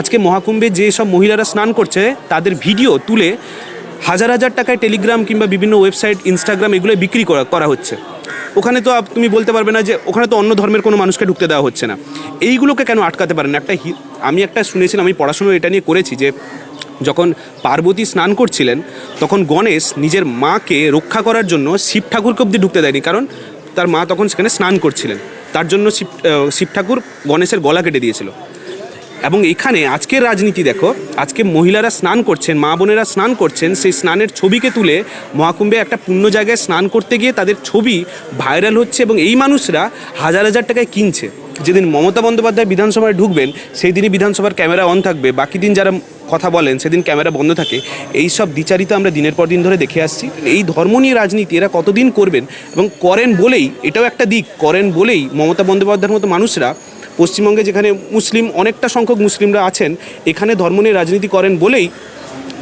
আজকে মহাকুম্ভে যে সব মহিলারা স্নান করছে, তাদের ভিডিও তুলে হাজার হাজার টাকায় টেলিগ্রাম কিংবা বিভিন্ন ওয়েবসাইট, ইনস্টাগ্রাম এগুলো বিক্রি করা করা হচ্ছে। ওখানে তো তুমি বলতে পারবে না যে ওখানে তো অন্য ধর্মের কোনো মানুষকে ঢুকতে দেওয়া হচ্ছে না। এইগুলোকে কেন আটকাতে পারেন একটা আমি একটা শুনেছিলাম আমি পড়াশুনো এটা নিয়ে করেছি যে যখন পার্বতী স্নান করছিলেন, তখন গণেশ নিজের মাকে রক্ষা করার জন্য শিব ঠাকুরকে অব্দি ঢুকতে দেয়নি। কারণ তার মা তখন সেখানে স্নান করছিলেন। তার জন্য শিব শিব ঠাকুর গণেশের গলা কেটে দিয়েছিল। এবং এখানে আজকের রাজনীতি দেখো, আজকে মহিলারা স্নান করছেন, মা বোনেরা স্নান করছেন, সেই স্নানের ছবিকে তুলে মহাকুম্ভে একটা পূর্ণ জায়গায় স্নান করতে গিয়ে তাদের ছবি ভাইরাল হচ্ছে এবং এই মানুষরা হাজার হাজার টাকায় কিনছে। যেদিন মমতা বন্দ্যোপাধ্যায় বিধানসভায় ঢুকবেন, সেই দিনই বিধানসভার ক্যামেরা অন থাকবে। বাকি দিন যারা কথা বলেন, সেদিন ক্যামেরা বন্ধ থাকে। এই সব দ্বিচারিত আমরা দিনের পর দিন ধরে দেখে আসছি। এই ধর্ম নিয়ে রাজনীতি এরা কতদিন করবেন এবং করেন বলেই, এটাও একটা দিক, করেন বলেই মমতা বন্দ্যোপাধ্যায়ের মতো মানুষরা পশ্চিমবঙ্গে যেখানে মুসলিম অনেকটা সংখ্যক মুসলিমরা আছেন এখানে ধর্ম নিয়ে রাজনীতি করেন বলেই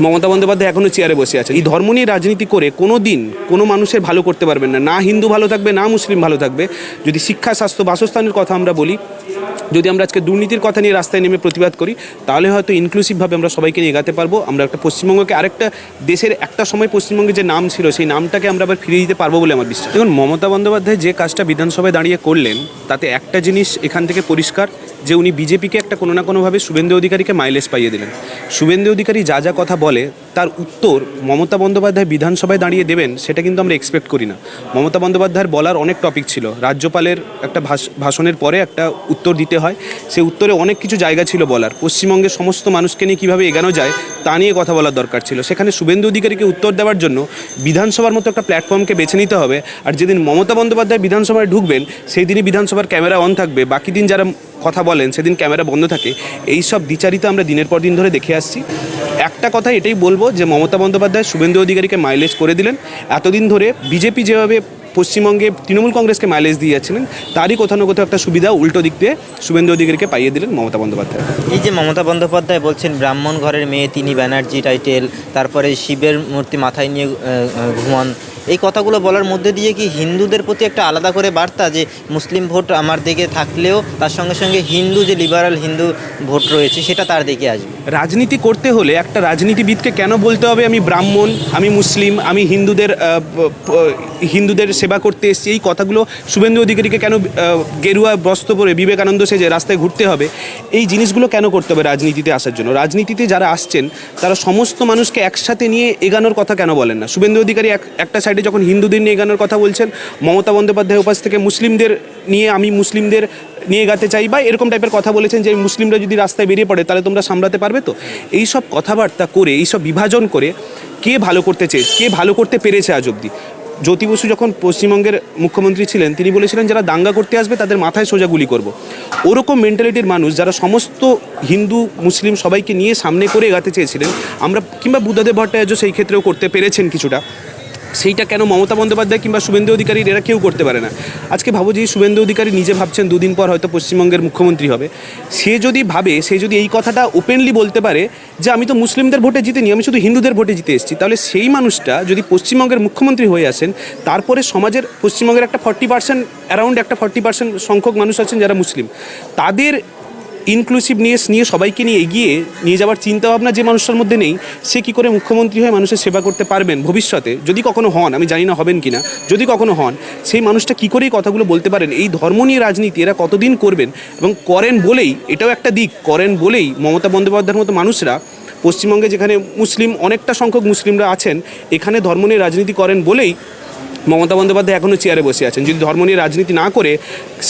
মমতা বন্দ্যোপাধ্যায় এখনও চেয়ারে বসে আছে এই ধর্ম নিয়ে রাজনীতি করে কোনো দিন কোনো মানুষের ভালো করতে পারবেন না। না হিন্দু ভালো থাকবে, না মুসলিম ভালো থাকবে। যদি শিক্ষা, স্বাস্থ্য, বাসস্থানের কথা আমরা বলি, যদি আমরা আজকে দুর্নীতির কথা নিয়ে রাস্তায় নেমে প্রতিবাদ করি, তাহলে হয়তো ইনক্লুসিভভাবে আমরা সবাইকে নিয়ে এগাতে পারব। আমরা একটা পশ্চিমবঙ্গকে আরেকটা দেশের একটা সময় পশ্চিমবঙ্গে যে নাম ছিল, সেই নামটাকে আমরা আবার ফিরিয়ে দিতে পারব বলে আমার বিশ্বাস। দেখুন, মমতা বন্দ্যোপাধ্যায় যে কাজটা বিধানসভায় দাঁড়িয়ে করলেন, তাতে একটা জিনিস এখান থেকে পরিষ্কার, যে উনি বিজেপিকে একটা কোনো না কোনোভাবে শুভেন্দু অধিকারীকে মাইলেজ পাইয়ে দিলেন। শুভেন্দু অধিকারী যা যা কথা বলে তার উত্তর মমতা বন্দ্যোপাধ্যায় বিধানসভায় দাঁড়িয়ে দেবেন, সেটা কিন্তু আমরা এক্সপেক্ট করি না। মমতা বন্দ্যোপাধ্যায়ের বলার অনেক টপিক ছিল। রাজ্যপালের একটা ভাষ- ভাষণের পরে একটা উত্তর দিতে হয়। সে উত্তরে অনেক কিছু জায়গা ছিল বলার। পশ্চিমবঙ্গের সমস্ত মানুষকে নিয়ে কীভাবে এগানো যায়, তা নিয়ে কথা বলার দরকার ছিল। সেখানে শুভেন্দু অধিকারীকে উত্তর দেওয়ার জন্য বিধানসভার মতো একটা প্ল্যাটফর্মকে বেছে নিতে হবে। আর যেদিন মমতা বন্দ্যোপাধ্যায় বিধানসভায় ঢুকবেন, সেই দিনই বিধানসভার ক্যামেরা অন থাকবে। বাকি দিন যারা কথা বলেন, সেদিন ক্যামেরা বন্ধ থাকে। এই সব দ্বিচারিতা আমরা দিনের পর দিন ধরে দেখে আসছি। একটা কথা এটাই বলব যে মমতা বন্দ্যোপাধ্যায় শুভেন্দু অধিকারীকে মাইলেজ করে দিলেন। এতদিন ধরে বিজেপি যেভাবে পশ্চিমবঙ্গে তৃণমূল কংগ্রেসকে মাইলেজ দিয়ে যাচ্ছিলেন, তারই কোথাও না কোথাও একটা সুবিধা উল্টো দিক দিয়ে শুভেন্দু অধিকারীকে পাইয়ে দিলেন মমতা বন্দ্যোপাধ্যায়। এই যে মমতা বন্দ্যোপাধ্যায় বলছেন, ব্রাহ্মণ ঘরের মেয়ে, তিনি ব্যানার্জি, টাইটেল, তারপরে শিবের মূর্তি মাথায় নিয়ে ঘুমান এই কথাগুলো বলার মধ্যে দিয়ে কি হিন্দুদের প্রতি একটা আলাদা করে বার্তা যে মুসলিম ভোট আমার দিকে থাকলেও তার সঙ্গে সঙ্গে হিন্দু যে লিবারাল হিন্দু ভোট রয়েছে সেটা তার দিকে আসবে? রাজনীতি করতে হলে একটা রাজনীতিবিদকে কেন বলতে হবে? আমি ব্রাহ্মণ, আমি মুসলিম, আমি হিন্দুদের হিন্দুদের সেবা করতে এসেছি। এই কথাগুলো শুভেন্দু অধিকারীকে কেন গেরুয়া বস্ত্র পরে বিবেকানন্দ সেজে রাস্তায় ঘুরতে হবে? এই জিনিসগুলো কেন করতে হবে রাজনীতিতে আসার জন্য? রাজনীতিতে যারা আসছেন, তারা সমস্ত মানুষকে একসাথে নিয়ে এগানোর কথা কেন বলেন না? শুভেন্দু অধিকারী এক, একটা সাইডে যখন হিন্দুদের নিয়ে এগানোর কথা বলছেন, মমতা বন্দ্যোপাধ্যায় উপাস থেকে মুসলিমদের নিয়ে আমি মুসলিমদের নিয়ে গাতে চাই বা এরকম টাইপের কথা বলেছেন যে মুসলিমরা যদি রাস্তায় বেরিয়ে পড়ে, তাহলে তোমরা সামলাতে পারবে তো? এই সব কথাবার্তা করে এই সব বিভাজন করে কে ভালো করতে চেয়ে, কে ভালো করতে পেরেছে আজ অব্দি জ্যোতি বসু যখন পশ্চিমবঙ্গের মুখ্যমন্ত্রী ছিলেন, তিনি বলেছিলেন যারা দাঙ্গা করতে আসবে, তাদের মাথায় সোজা গুলি করব। ওরকম মেন্টালিটির মানুষ যারা সমস্ত হিন্দু, মুসলিম সবাইকে নিয়ে সামনে করে এগাতে চেয়েছিলেন, আমরা কিংবা বুদ্ধদেব ভট্টাচার্য সেই ক্ষেত্রেও করতে পেরেছেন কিছুটা। সেইটা কেন মমতা বন্দ্যোপাধ্যায় কিংবা শুভেন্দু অধিকারীর? এরা কেউ করতে পারে না। আজকে ভাবো যে শুভেন্দু অধিকারী নিজে ভাবছেন দুদিন পর হয়তো পশ্চিমবঙ্গের মুখ্যমন্ত্রী হবে। সে যদি ভাবে, সে যদি এই কথাটা ওপেনলি বলতে পারে যে, আমি তো মুসলিমদের ভোটে জিতেনি, আমি শুধু হিন্দুদের ভোটে জিতে এসেছি তাহলে সেই মানুষটা যদি পশ্চিমবঙ্গের মুখ্যমন্ত্রী হয়ে আসেন, তারপরে সমাজের, পশ্চিমবঙ্গের একটা ফর্টি পার্সেন্ট অ্যারাউন্ড একটা ফর্টি পার্সেন্ট সংখ্যক মানুষ আছেন যারা মুসলিম। তাদের ইনক্লুসিভনেস নিয়ে সবাইকে নিয়ে এগিয়ে নিয়ে যাওয়ার চিন্তাভাবনা যে মানুষটার মধ্যে নেই, সে কি করে মুখ্যমন্ত্রী হয়ে মানুষের সেবা করতে পারবেন ভবিষ্যতে? যদি কখনো হন, আমি জানি না হবেন কিনা, যদি কখনো হন, সেই মানুষটা কি করে এই কথাগুলো বলতে পারেন? এই ধর্ম নিয়ে রাজনীতি এরা কতদিন করবেন? এবং করেন বলেই, এটাও একটা দিক, করেন বলেই মমতা বন্দ্যোপাধ্যায়ের মতো মানুষরা পশ্চিমবঙ্গে যেখানে মুসলিম, অনেকটা সংখ্যক মুসলিমরা আছেন, এখানে ধর্ম নিয়ে রাজনীতি করেন বলেই মমতা বন্দ্যোপাধ্যায় এখনও চেয়ারে বসে আছেন। যদি ধর্ম নিয়ে রাজনীতি না করে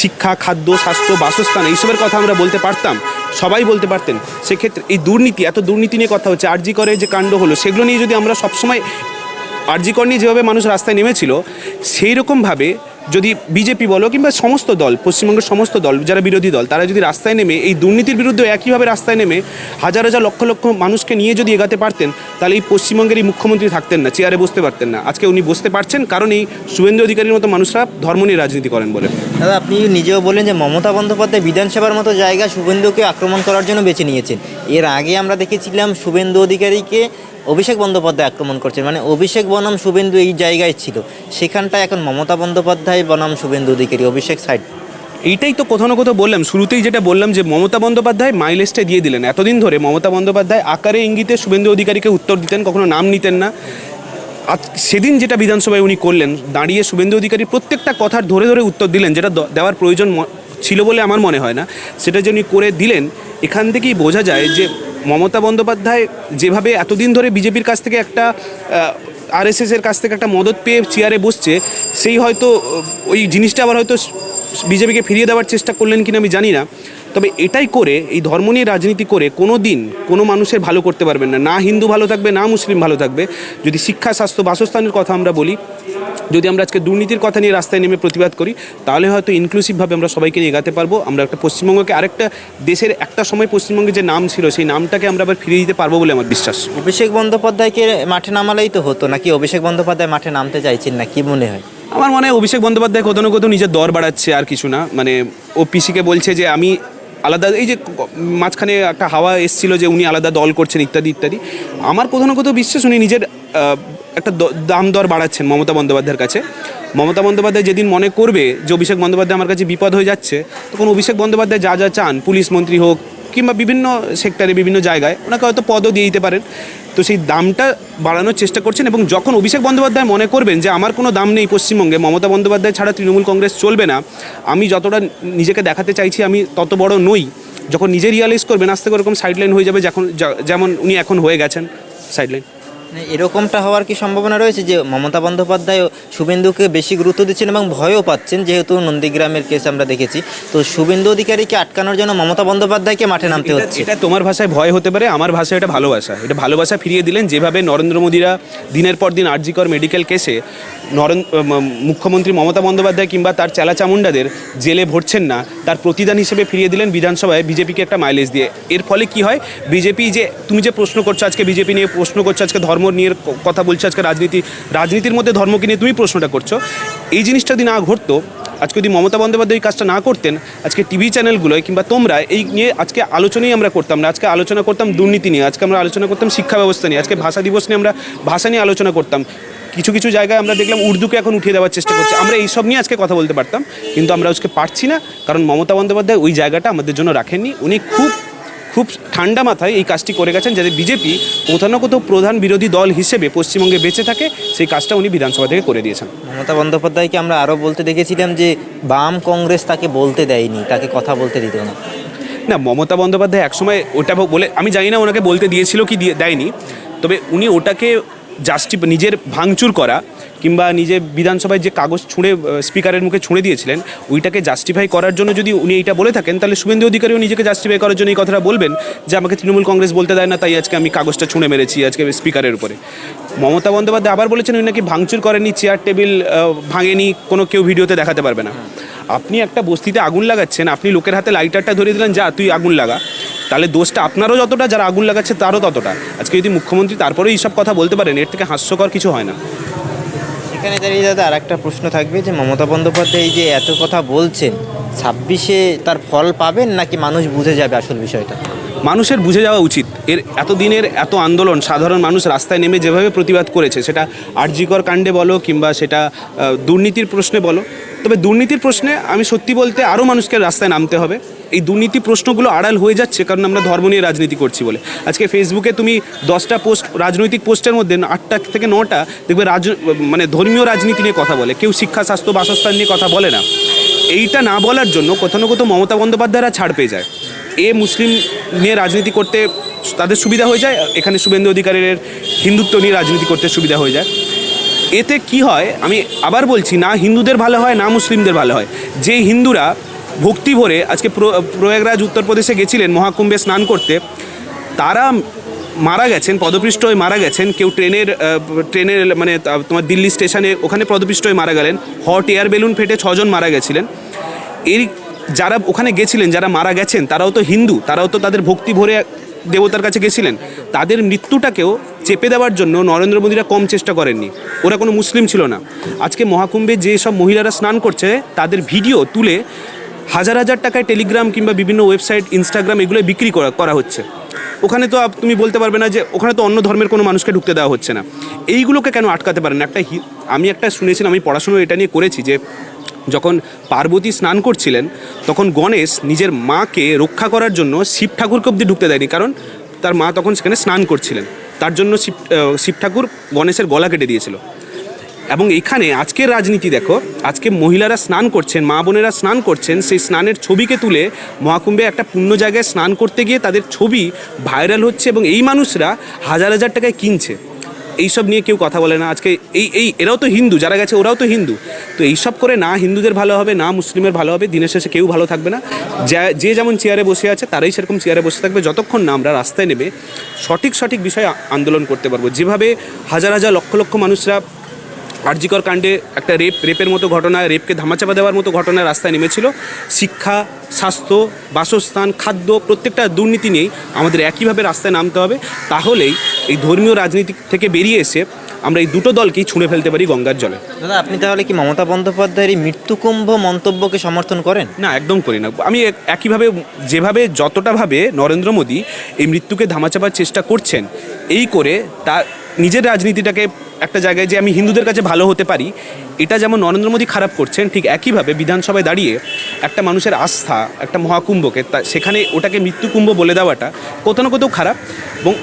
শিক্ষা, খাদ্য, স্বাস্থ্য, বাসস্থান এইসবের কথা আমরা বলতে পারতাম, সবাই বলতে পারতেন। সেক্ষেত্রে এই দুর্নীতি, এত দুর্নীতি নিয়ে কথা হচ্ছে, আর্জি করে যে কাণ্ড হলো, সেগুলো নিয়ে যদি আমরা সবসময় আর্জি কর নিয়ে যেভাবে মানুষ রাস্তায় নেমেছিল সেই রকমভাবে যদি বিজেপি বলো কিংবা সমস্ত দল, পশ্চিমবঙ্গের সমস্ত দল, যারা বিরোধী দল, তারা যদি রাস্তায় নেমে এই দুর্নীতির বিরুদ্ধে একইভাবে রাস্তায় নেমে হাজার হাজার লক্ষ লক্ষ মানুষকে নিয়ে যদি এগাতে পারতেন, তাহলে এই পশ্চিমবঙ্গের এই মুখ্যমন্ত্রী থাকতেন না, চেয়ারে বসতে পারতেন না। আজকে উনি বসতে পারছেন, কারণ এই শুভেন্দু অধিকারীর মতো মানুষরা ধর্ম নিয়ে রাজনীতি করেন বলে। দাদা, আপনি নিজেও বললেন যে মমতা বন্দ্যোপাধ্যায় বিধানসভার মতো জায়গা শুভেন্দুকে আক্রমণ করার জন্য বেছে নিয়েছেন। এর আগে আমরা দেখেছিলাম শুভেন্দু অধিকারীকে অভিষেক বন্দ্যোপাধ্যায় আক্রমণ করছেন। মানে অভিষেক বনাম শুভেন্দু এই জায়গায় ছিল। সেখানটায় এখন মমতা বন্দ্যোপাধ্যায় বনাম শুভেন্দু অধিকারী, অভিষেক সাইড। এইটাই তো কোথাও না কোথাও বললাম। শুরুতেই যেটা বললাম যে মমতা বন্দ্যোপাধ্যায় মাইলেজটা দিয়ে দিলেন। এতদিন ধরে মমতা বন্দ্যোপাধ্যায় আকারে ইঙ্গিতে শুভেন্দু অধিকারীকে উত্তর দিতেন, কখনো নাম নিতেন না। সেদিন যেটা বিধানসভায় উনি করলেন, দাঁড়িয়ে শুভেন্দু অধিকারী প্রত্যেকটা কথার ধরে ধরে উত্তর দিলেন, যেটা দেওয়ার প্রয়োজন ছিল বলে আমার মনে হয় না। সেটা যে করে দিলেন, এখান থেকেই বোঝা যায় যে মমতা বন্দ্যোপাধ্যায় যেভাবে এতদিন ধরে বিজেপির কাছ থেকে একটা আরএসএসের কাছ থেকে একটা মদত পেয়ে চেয়ারে বসছে, সেই হয়তো, ওই জিনিসটা আবার হয়তো বিজেপিকে ফিরিয়ে দেওয়ার চেষ্টা করলেন কিনা আমি জানি না, তবে এটাই করে, এই ধর্ম নিয়ে রাজনীতি করে কোনো দিন কোনো মানুষের ভালো করতে পারবেন না। না হিন্দু ভালো থাকবে, না মুসলিম ভালো থাকবে। যদি শিক্ষা, স্বাস্থ্য, বাসস্থানের কথা আমরা বলি, যদি আমরা আজকে দুর্নীতির কথা নিয়ে রাস্তায় নেমে প্রতিবাদ করি, তাহলে হয়তো ইনক্লুসিভভাবে আমরা সবাইকে নিয়ে এগাতে পারব। আমরা একটা পশ্চিমবঙ্গকে, আরেকটা দেশের একটা সময় পশ্চিমবঙ্গের যে নাম ছিল, সেই নামটাকে আমরা আবার ফিরিয়ে দিতে পারব বলে আমার বিশ্বাস। অভিষেক বন্দ্যোপাধ্যায়কে মাঠে নামালেই তো হতো, নাকি অভিষেক বন্দ্যোপাধ্যায় মাঠে নামতে চাইছেন না, কি মনে হয়? আমার মনে হয় অভিষেক বন্দ্যোপাধ্যায় কোথাও না কোথাও নিজের দর বাড়াচ্ছে আর কিছু না। মানে ও পিসিকে বলছে যে, আমি আলাদা এই যে মাঝখানে একটা হাওয়া এসছিল যে, উনি আলাদা দল করছেন, ইত্যাদি ইত্যাদি। আমার কোথাও না কোথাও বিশ্বাস উনি নিজের একটা দাম দর বাড়াচ্ছেন মমতা বন্দ্যোপাধ্যায়ের কাছে। মমতা বন্দ্যোপাধ্যায় যেদিন মনে করবে যে, অভিষেক বন্দ্যোপাধ্যায় আমার কাছে বিপদ হয়ে যাচ্ছে, তখন অভিষেক বন্দ্যোপাধ্যায় যা যা চান, পুলিশ মন্ত্রী হোক কিংবা বিভিন্ন সেক্টরে বিভিন্ন জায়গায়, ওনাকে হয়তো পদও দিয়ে দিতে পারেন। তো সেই দামটা বাড়ানোর চেষ্টা করছেন এবং যখন অভিষেক বন্দ্যোপাধ্যায় মনে করবেন যে আমার কোনো দাম নেই পশ্চিমবঙ্গে, মমতা বন্দ্যোপাধ্যায় ছাড়া তৃণমূল কংগ্রেস চলবে না, আমি যতটা নিজেকে দেখাতে চাইছি আমি তত বড় নই। যখন নিজে রিয়ালাইজ করবেন, আস্তে করে এরকম সাইডলাইন হয়ে যাবে যখন যেমন উনি এখন হয়ে গেছেন সাইডলাইন এরকমটা হওয়ার কি সম্ভাবনা রয়েছে যে মমতা বন্দ্যোপাধ্যায় শুভেন্দুকে বেশি গুরুত্ব দিচ্ছেন এবং ভয়ও পাচ্ছেন যেহেতু নন্দীগ্রামের কেস আমরা দেখেছি। তো শুভেন্দু অধিকারীকে আটকানোর জন্য মমতা বন্দ্যোপাধ্যায়কে মাঠে নামতে হচ্ছে। এটা তোমার ভাষায় ভয় হতে পারে আমার ভাষায় এটা ভালোবাসা। এটা ভালোবাসা ফিরিয়ে দিলেন যেভাবে নরেন্দ্র মোদীরা দিনের পর দিন আরজিকর মেডিকেল কেসে নরেন মুখ্যমন্ত্রী মমতা বন্দ্যোপাধ্যায় কিংবা তার চেলা চামুন্ডাদের জেলে ভরছেন না তার প্রতিদান হিসেবে ফিরিয়ে দিলেন বিধানসভায় বিজেপিকে একটা মাইলেজ দিয়ে। এর ফলে কি হয়? বিজেপি যে তুমি যে প্রশ্ন করছ আজকে বিজেপি নিয়ে প্রশ্ন করছ আজকে ধর্ম নিয়ে কথা বলছো আজকে রাজনীতি, রাজনীতির মধ্যে ধর্মকে নিয়ে তুমি প্রশ্নটা করছ। এই জিনিসটা যদি না ঘটতো, আজকে যদি মমতা বন্দ্যোপাধ্যায় এই কাজটা না করতেন, আজকে টিভি চ্যানেলগুলোয় কিংবা তোমরা এই নিয়ে আজকে আলোচনাই আমরা করতাম না, আজকে আলোচনা করতাম দুর্নীতি নিয়ে, আজকে আমরা আলোচনা করতাম শিক্ষা ব্যবস্থা নিয়ে, আজকে ভাষা দিবস নিয়ে আমরা ভাষা নিয়ে আলোচনা করতাম। কিছু কিছু জায়গায় আমরা দেখলাম উর্দুকে এখন উঠিয়ে দেওয়ার চেষ্টা করছে। আমরা এইসব নিয়ে আজকে কথা বলতে পারতাম, কিন্তু আমরা আজকে পারছি না, কারণ মমতা বন্দ্যোপাধ্যায় ওই জায়গাটা আমাদের জন্য রাখেননি। উনি খুব খুব ঠান্ডা মাথায় এই কাজটি করে গেছেন যাতে বিজেপি কোথাও না কোথাও প্রধান বিরোধী দল হিসেবে পশ্চিমবঙ্গে বেঁচে থাকে সেই কাজটা উনি বিধানসভা থেকে করে দিয়েছেন। মমতা বন্দ্যোপাধ্যায়কে আমরা আরও বলতে দেখেছিলাম যে বাম কংগ্রেস তাকে বলতে দেয়নি তাকে কথা বলতে দিত না। না মমতা বন্দ্যোপাধ্যায় একসময় ওটা বলে আমি জানি না ওনাকে বলতে দিয়েছিল কি দিয়ে দেয়নি তবে উনি ওটাকে জাস্টি নিজের ভাঙচুর করা কিংবা নিজে বিধানসভায় যে কাগজ ছুঁড়ে স্পিকারের মুখে ছুঁড়ে দিয়েছিলেন, ওইটাকে জাস্টিফাই করার জন্য যদি উনি এইটা বলে থাকেন, তাহলে শুভেন্দু অধিকারীও নিজেকে জাস্টিফাই করার জন্য এই কথাটা বলবেন যে আমাকে তৃণমূল কংগ্রেস বলতে দেয় না, তাই আজকে আমি কাগজটা ছুঁড়ে মেরেছি, আজকে স্পিকারের উপরে। মমতা বন্দ্যোপাধ্যায় আবার বলেছেন উনি নাকি ভাঙচুর করেনি চেয়ার টেবিল ভাঙেনি, কোনো কেউ ভিডিওতে দেখাতে পারবে না। আপনি একটা বস্তিতে আগুন লাগাচ্ছেন, আপনি লোকের হাতে লাইটারটা ধরিয়ে দিলেন, যা, তুই আগুন লাগা। তাহলে দোষটা আপনারও যতটা, যারা আগুন লাগাচ্ছে তারও ততটা। আজকে যদি মুখ্যমন্ত্রী তারপরেও এইসব কথা বলতে পারেন, এর থেকে হাস্যকর কিছু হয় না। এখানে দাঁড়িয়ে দাদা আর একটা প্রশ্ন থাকবে যে মমতা বন্দ্যোপাধ্যায় এই যে এত কথা বলছেন ছাব্বিশে তার ফল পাবেন নাকি মানুষ বুঝে যাবে আসল বিষয়টা? মানুষের বুঝে যাওয়া উচিত। এর এতদিনের এত আন্দোলন সাধারণ মানুষ রাস্তায় নেমে যেভাবে প্রতিবাদ করেছে, সেটা আরজিকর কাণ্ডে বলো কিংবা সেটা দুর্নীতির প্রশ্নে বলো, তবে দুর্নীতির প্রশ্নে আমি সত্যি বলতে আরও মানুষকে রাস্তায় নামতে হবে। এই দুর্নীতি প্রশ্নগুলো আড়াল হয়ে যাচ্ছে কারণ আমরা ধর্ম নিয়ে রাজনীতি করছি বলে। আজকে ফেসবুকে তুমি দশটা পোস্ট রাজনৈতিক পোস্টের মধ্যে আটটা থেকে নটা দেখবে রাজ মানে ধর্মীয় রাজনীতি নিয়ে কথা বলে। কেউ শিক্ষা, স্বাস্থ্য, বাসস্থান নিয়ে কথা বলে না। এইটা না বলার জন্য কোথাও না কোথাও মমতা বন্দ্যোপাধ্যায়রা ছাড় পেয়ে যায়। এ মুসলিম নিয়ে রাজনীতি করতে তাদের সুবিধা হয়ে যায়, এখানে শুভেন্দু অধিকারীর হিন্দুত্ব নিয়ে রাজনীতি করতে সুবিধা হয়ে যায়। এতে কি হয়, আমি আবার বলছি, না হিন্দুদের ভালো হয়, না মুসলিমদের ভালো হয়। যে হিন্দুরা ভক্তি ভরে আজকে প্রয়াগরাজ, উত্তরপ্রদেশে গেছিলেন মহাকুম্ভে স্নান করতে, তারা মারা গেছেন পদপৃষ্ট হয়ে মারা গেছেন, কেউ ট্রেনের ট্রেনের মানে তোমার দিল্লি স্টেশনে ওখানে পদপৃষ্ট হয়ে মারা গেলেন, হট এয়ার বেলুন ফেটে ছজন মারা গেছিলেন। এর যারা ওখানে গেছিলেন, যারা মারা গেছেন, তারাও তো হিন্দু, তারাও তো তাদের ভক্তি ভরে দেবতার কাছে গেছিলেন। তাদের মৃত্যুটাকেও চেপে দেওয়ার জন্য নরেন্দ্র মোদীরা কম চেষ্টা করেননি। ওরা কোনো মুসলিম ছিল না। আজকে মহাকুম্ভে যে সব মহিলারা স্নান করছে, তাদের ভিডিও তুলে হাজার হাজার টাকায় টেলিগ্রাম কিংবা বিভিন্ন ওয়েবসাইট, ইনস্টাগ্রাম এগুলো বিক্রি করা করা হচ্ছে। ওখানে তো তুমি বলতে পারবে না যে ওখানে তো অন্য ধর্মের কোনো মানুষকে ঢুকতে দেওয়া হচ্ছে না। এইগুলোকে কেন আটকাতে পারেন একটা আমি একটা শুনেছিলাম, আমি পড়াশুনো এটা নিয়ে করেছি যে যখন পার্বতী স্নান করছিলেন, তখন গণেশ নিজের মাকে রক্ষা করার জন্য শিব ঠাকুরকে অব্দি ঢুকতে দেয়নি। কারণ তার মা তখন সেখানে স্নান করছিলেন। তার জন্য শিব শিব ঠাকুর গণেশের গলা কেটে দিয়েছিল। এবং এখানে আজকের রাজনীতি দেখো, আজকে মহিলারা স্নান করছেন, মা বোনেরা স্নান করছেন, সেই স্নানের ছবিকে তুলে মহাকুম্ভে একটা পূর্ণ জায়গায় স্নান করতে গিয়ে তাদের ছবি ভাইরাল হচ্ছে এবং এই মানুষরা হাজার হাজার টাকায় কিনছে। এইসব নিয়ে কেউ কথা বলে না। আজকে এই এই, এরাও তো হিন্দু, যারা গেছে ওরাও তো হিন্দু। তো এইসব করে না হিন্দুদের ভালো হবে, না মুসলিমের ভালো হবে, দিনের শেষে কেউ ভালো থাকবে না। যে যেমন চেয়ারে বসে আছে, তারাই সেরকম চেয়ারে বসে থাকবে। যতক্ষণ না আমরা রাস্তায় নেমে সঠিক সঠিক বিষয়ে আন্দোলন করতে পারব। যেভাবে হাজার হাজার লক্ষ লক্ষ মানুষরা আরজিকর কাণ্ডে একটা রেপ রেপের মতো ঘটনা রেপকে ধামাচাপা দেওয়ার মতো ঘটনা রাস্তায় নেমেছিল। শিক্ষা স্বাস্থ্য বাসস্থান খাদ্য প্রত্যেকটা দুর্নীতি নিয়েই আমাদের একইভাবে রাস্তায় নামতে হবে। তাহলেই এই ধর্মীয় রাজনীতি থেকে বেরিয়ে এসে আমরা এই দুটো দলকেই ছুঁড়ে ফেলতে পারি গঙ্গার জলে। দাদা আপনি তাহলে কি মমতা বন্দ্যোপাধ্যায়ের এই মৃত্যুকুম্ভ মন্তব্যকে সমর্থন করেন? না একদম করি না। আমি একইভাবে যেভাবে যতটাভাবে নরেন্দ্র মোদী এই মৃত্যুকে ধামাচাপার চেষ্টা করছেন এই করে তার নিজের রাজনীতিটাকে একটা জায়গায় যে আমি হিন্দুদের কাছে ভালো হতে পারি, এটা যেমন নরেন্দ্র মোদী খারাপ করছেন, ঠিক একইভাবে বিধানসভায় দাঁড়িয়ে একটা মানুষের আস্থা, একটা মহাকুম্ভকে, তা সেখানে ওটাকে মৃত্যুকুম্ভ বলে দেওয়াটা কোথাও না কোথাও খারাপ এবং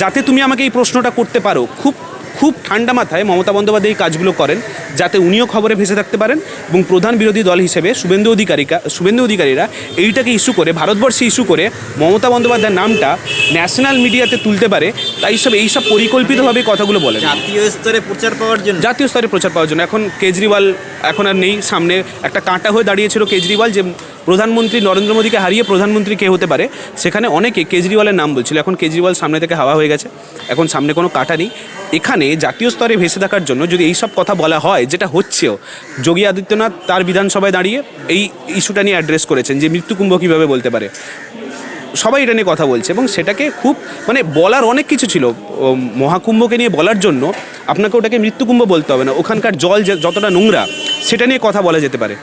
যাতে তুমি আমাকে এই প্রশ্নটা করতে পারো, খুব খুব ঠান্ডা মাথায় মমতা বন্দ্যোপাধ্যায় এই কাজগুলো করেন যাতে উনিও খবরে ভেসে থাকতে পারেন এবং প্রধান বিরোধী দল হিসেবে শুভেন্দু অধিকারিকা শুভেন্দু অধিকারীরা এইটাকে ইস্যু করে ভারতবর্ষে ইস্যু করে মমতা বন্দ্যোপাধ্যায়ের নামটা ন্যাশনাল মিডিয়াতে তুলতে পারে তাই সব এইসব পরিকল্পিতভাবে কথাগুলো বলেন। জাতীয় স্তরে প্রচার পাওয়ার জন্য। জাতীয় স্তরে প্রচার পাওয়ার জন্য। এখন কেজরিওয়াল এখন আর নেই সামনে একটা কাঁটা হয়ে দাঁড়িয়েছিল কেজরিওয়াল যে প্রধানমন্ত্রী নরেন্দ্র মোদীকে হারিয়ে প্রধানমন্ত্রী কে হতে পারে? সেখানে অনেকে কেজরিওয়ালের নাম বলছিল। এখন কেজরিওয়াল সামনে থেকে হাওয়া হয়ে গেছে। এখন সামনে কোনো কাটা নেই। এখানে জাতীয় স্তরে ভেসে থাকার জন্য যদি এইসব কথা বলা হয়, যেটা হচ্ছেও, যোগী আদিত্যনাথ তার বিধানসভায় দাঁড়িয়ে এই ইস্যুটা নিয়ে অ্যাড্রেস করেছেন যে মৃত্যুকুম্ভ কীভাবে বলতে পারে। সবাই এটা নিয়ে কথা বলছে এবং সেটাকে খুব মানে বলার অনেক কিছু ছিল। মহাকুম্ভকে নিয়ে বলার জন্য আপনাকে ওটাকে মৃত্যুকুম্ভ বলতে হবে না। ওখানকার জল যতটা নোংরা, সেটা নিয়ে কথা বলা যেতে পারে।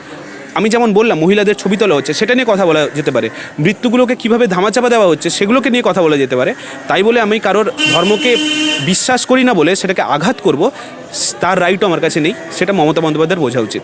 আমি যেমন বললাম, মহিলাদের ছবি তোলা হচ্ছে, সেটা নিয়ে কথা বলা যেতে পারে। মৃত্যুগুলোকে কীভাবে ধামাচাপা দেওয়া হচ্ছে, সেগুলোকে নিয়ে কথা বলা যেতে পারে। তাই বলে আমি কারোর ধর্মকে বিশ্বাস করি না বলে সেটাকে আঘাত করব, তার রাইটও আমার কাছে নেই, সেটা মমতা বন্দ্যোপাধ্যায়ের বোঝা উচিত।